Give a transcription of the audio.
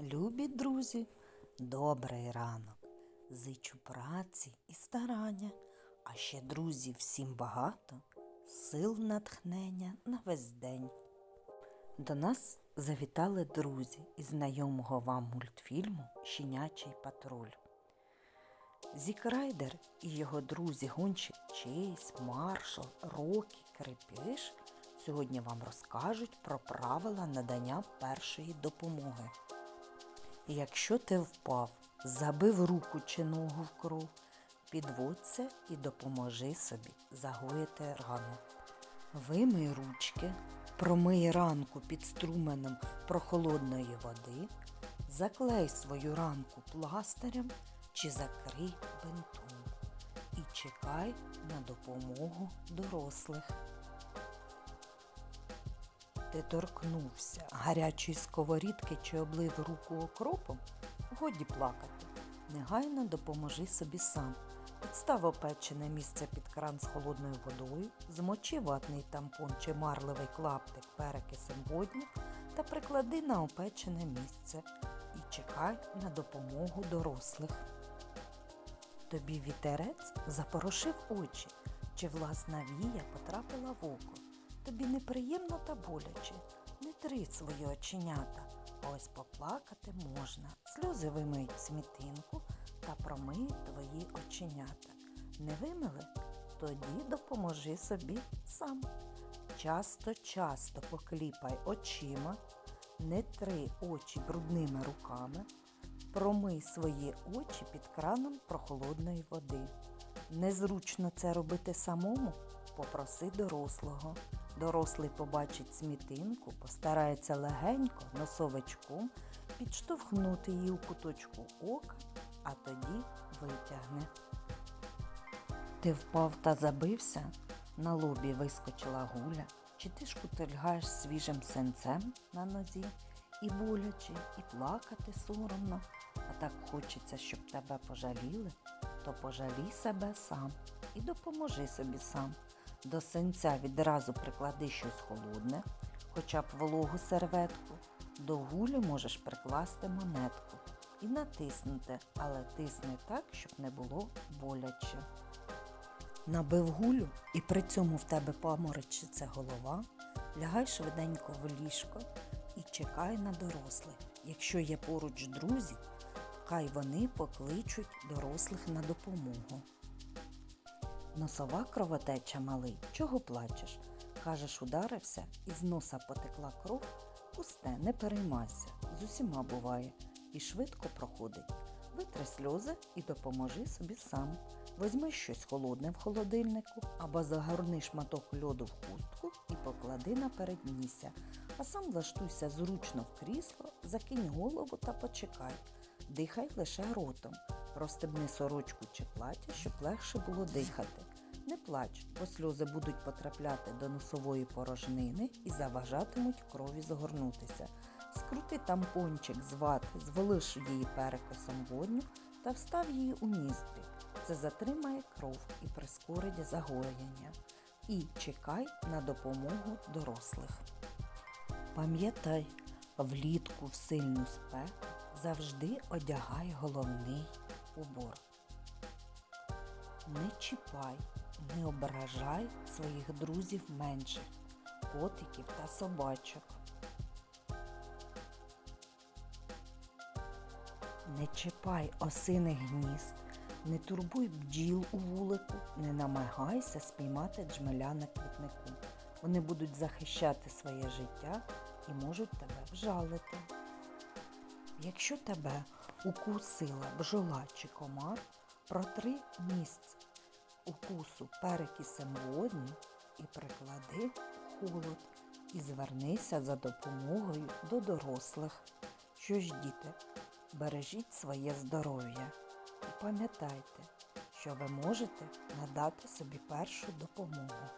Любі друзі, добрий ранок. Зичу праці і старання, а ще друзів всім багато, сил натхнення на весь день. До нас завітали друзі із знайомого вам мультфільму Щенячий патруль. Зік Райдер і його друзі Гонщик Чейз, Маршал, Рокі, Крепиш сьогодні вам розкажуть про правила надання першої допомоги. Якщо ти впав, забив руку чи ногу в кров, підводься і допоможи собі загоїти рану. Вимий ручки, промий ранку під струменем прохолодної води, заклей свою ранку пластирем чи закрий бинтом і чекай на допомогу дорослих. Ти торкнувся гарячої сковорідки чи облив руку окропом? Годі плакати. Негайно допоможи собі сам. Підстав опечене місце під кран з холодною водою, змочи ватний тампон чи марливий клаптик перекисем водню та приклади на опечене місце і чекай на допомогу дорослих. Тобі вітерець запорошив очі, чи власна вія потрапила в око. Тобі неприємно та боляче. Не три свої оченята. Ось поплакати можна. Сльози вимиють смітинку та промиють твої оченята. Не вимили? Тоді допоможи собі сам. Часто-часто покліпай очима, не три очі брудними руками, промий свої очі під краном прохолодної води. Незручно це робити самому? Попроси дорослого. Дорослий побачить смітинку, постарається легенько носовичком підштовхнути її у куточку ока, а тоді витягне. Ти впав та забився, на лобі вискочила гуля, чи ти шкутильгаєш свіжим сенцем на нозі, і боляче, і плакати соромно, а так хочеться, щоб тебе пожаліли, то пожалій себе сам і допоможи собі сам. До синця відразу приклади щось холодне, хоча б вологу серветку. До гулі можеш прикласти монетку і натиснути, але тисни так, щоб не було боляче. Набив гулю і при цьому в тебе паморочиться голова, лягай швиденько в ліжко і чекай на дорослих. Якщо є поруч друзі, хай вони покличуть дорослих на допомогу. Носова кровотеча малий, чого плачеш? Кажеш, ударився, із носа потекла кров, пусте, не переймайся, з усіма буває, і швидко проходить. Витри сльози і допоможи собі сам. Возьми щось холодне в холодильнику або загорни шматок льоду в хустку і поклади на передмістя, а сам влаштуйся зручно в крісло, закинь голову та почекай. Дихай лише ротом. Розстебни сорочку чи плаття, щоб легше було дихати. Не плач, бо сльози будуть потрапляти до носової порожнини і заважатимуть крові загорнутися. Скрути тампончик з вати, звелиш її перекосом водню та встав її у ніздрі. Це затримає кров і прискорить загоєння. І чекай на допомогу дорослих. Пам'ятай, влітку в сильну спеку завжди одягай головний убор. Не чіпай, не ображай своїх друзів менших, котиків та собачок. Не чіпай осиних гнізд, не турбуй бджіл у вулику, не намагайся спіймати джмеля на квітнику. Вони будуть захищати своє життя і можуть тебе вжалити. Якщо тебе укусила бджола чи комар, протри місце укусу перекисем водні і приклади холод і звернися за допомогою до дорослих. Що ж, діти, бережіть своє здоров'я і пам'ятайте, що ви можете надати собі першу допомогу.